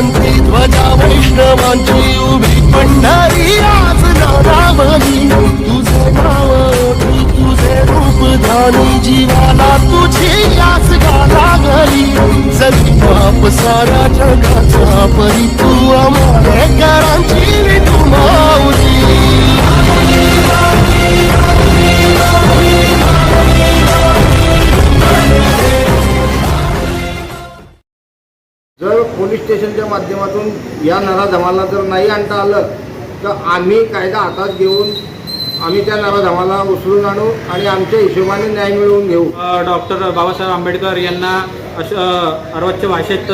मंत्री ध्वजा वैष्णवांची उभी पंढरी आज नारावली तुझे नाव ओळखी, तुझे रूप धानी जीवाला तुझी आस घरी जरी बाप सारा जगाचा परी तू अमोलेकरांची विठू माऊली. पोलीस स्टेशनच्या माध्यमातून या नराधमाला जर नाही आणता आलं तर आम्ही कायदा हातात घेऊन आम्ही त्या नराधमाला उचलून आणू आणि आमच्या हिशोबाने न्याय मिळवून घेऊ. डॉक्टर बाबासाहेब आंबेडकर यांना असं अर्वाच्य भाषेत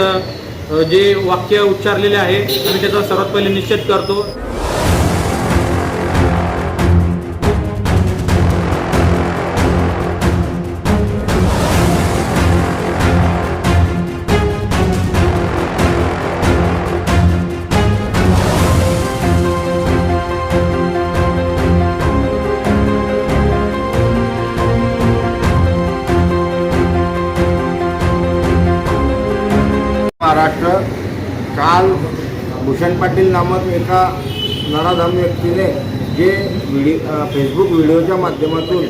जे वाक्य उच्चारलेले आहे आम्ही त्याचा सर्वात पहिले निश्चित करतो. पाटील नामक एका नराधम व्यक्तीने जे व्हिडिओ फेसबुक व्हिडिओच्या माध्यमातून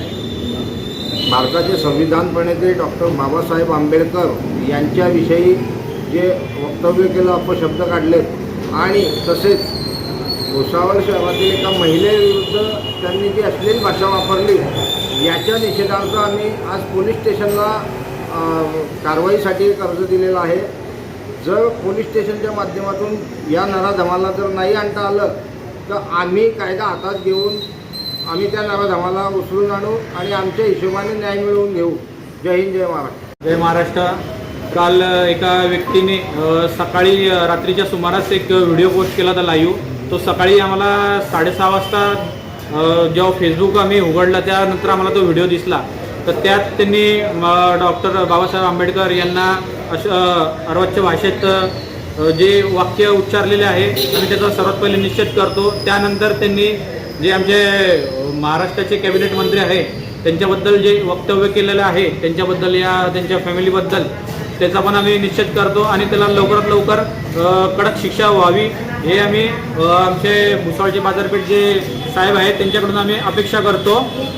भारताचे संविधान प्रणेते डॉक्टर बाबासाहेब आंबेडकर यांच्याविषयी जे वक्तव्य केलं अपशब्द काढलेत आणि तसेच भुसावळ शहरातील एका महिलेविरुद्ध त्यांनी जी अश्लील भाषा वापरली याच्या निषेधार्थ आम्ही आज पोलीस स्टेशनला कारवाईसाठी कर्ज दिलेला आहे. जर पोलीस स्टेशनच्या माध्यमातून या नराधमाला जर नाही आणता आलं तर आम्ही कायदा हातात घेऊन आम्ही त्या नराधमाला उचलून आणू आणि आमच्या हिशोबाने न्याय मिळवून घेऊ. जय हिंद जय महाराष्ट्र. जय महाराष्ट्र. काल एका व्यक्तीने सकाळी रात्रीच्या सुमारास एक व्हिडिओ पोस्ट केला होता लाईव्ह तो सकाळी आम्हाला साडेसहा वाजता जेव्हा फेसबुक आम्ही उघडला त्यानंतर आम्हाला तो व्हिडिओ दिसला. तर त्यात त्यांनी डॉक्टर बाबासाहेब आंबेडकर यांना अशा अ, भाषेत जे वाक्य उच्चारलेले आहे आम्ही त्याचा सर्वात पहिले निश्चित करतो. त्यानंतर त्यांनी जे आमचे महाराष्ट्राचे कॅबिनेट मंत्री आहे त्यांच्याबद्दल जे वक्तव्य केलेलं आहे त्यांच्याबद्दल या त्यांच्या फॅमिलीबद्दल त्याचा पण आम्ही निश्चित करतो आणि त्याला लवकरात लवकर कडक शिक्षा व्हावी. हे आम्ही आमचे भुसावळचे बाजारपेठ जे साहेब आहेत त्यांच्याकडून आम्ही अपेक्षा करतो.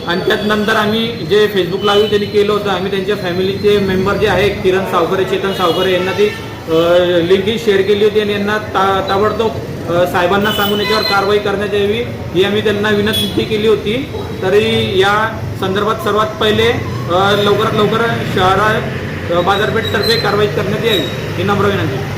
आणि त्यात नंतर आम्ही जे फेसबुक लाईव्ह त्यांनी केलं होतं आम्ही त्यांच्या फॅमिलीचे मेंबर जे आहे किरण सावकरे चेतन सावकरे यांना ती लिंक ही शेअर केली होती आणि यांना ता ताबडतोब साहेबांना सांगून याच्यावर कारवाई करण्यात यावी ही आम्ही त्यांना विनंती केली होती. तरी या संदर्भात सर्वात पहिले लवकरात लवकर शहरा बाजारपेठतर्फे कारवाई करण्यात यावी ही नम्र विनंती.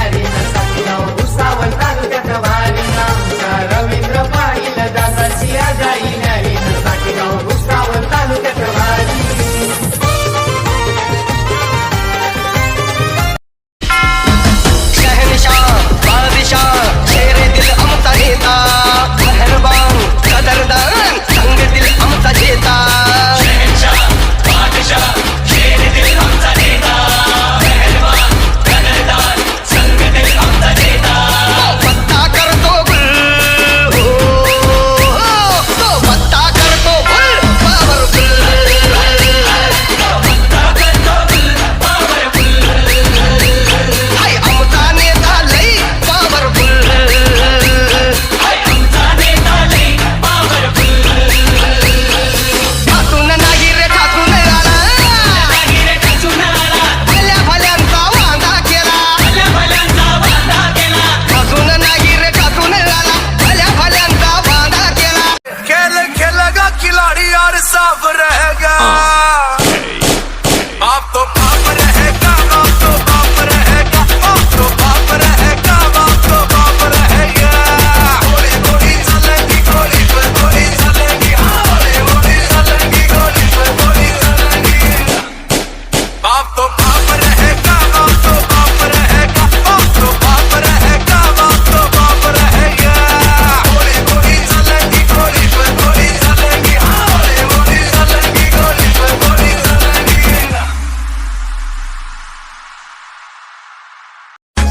साफ रहेगा